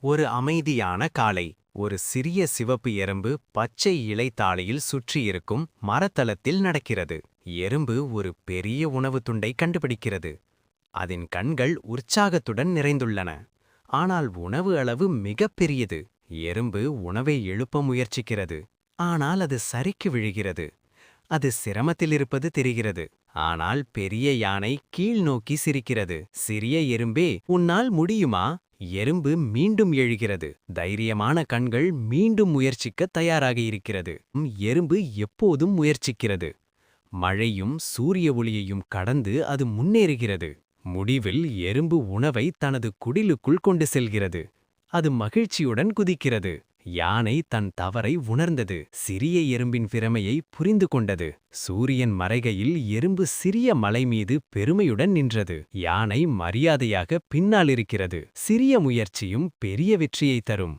ஒரு அமைதியான காலை. ஒரு சிறிய சிவப்பு எறும்பு பச்சை இலைத்தாளையில் சுற்றியிருக்கும் மரத்தளத்தில் நடக்கிறது. எறும்பு ஒரு பெரிய உணவுத் துண்டை கண்டுபிடிக்கிறது. அதன் கண்கள் உற்சாகத்துடன் நிறைந்துள்ளன. ஆனால் உணவு அளவு மிகப் பெரியது. எறும்பு உணவை எழுப்ப முயற்சிக்கிறது. ஆனால் அது சரிக்கு விழுகிறது. அது சிரமத்தில் இருப்பது தெரிகிறது. ஆனால் பெரிய யானை கீழ் நோக்கி சிரிக்கிறது. சிறிய எறும்பே உன்னால் முடியுமா? எறும்பு மீண்டும் எழுகிறது. தைரியமான கண்கள் மீண்டும் முயற்சிக்க தயாராக இருக்கிறது. எறும்பு எப்போதும் முயற்சிக்கிறது. மழையும் சூரிய ஒளியையும் கடந்து அது முன்னேறுகிறது. முடிவில் எறும்பு உணவை தனது குடிலுக்குள் கொண்டு செல்கிறது. அது மகிழ்ச்சியுடன் குதிக்கிறது. யானை தன் தவறை உணர்ந்தது. சிறிய எறும்பின் திறமையை புரிந்து கொண்டது. சூரியன் மறைகையில் எறும்பு சிறிய மலை மீது பெருமையுடன் நின்றது. யானை மரியாதையாக பின்னால் இருக்கிறது. சிறிய முயற்சியும் பெரிய வெற்றியை தரும்.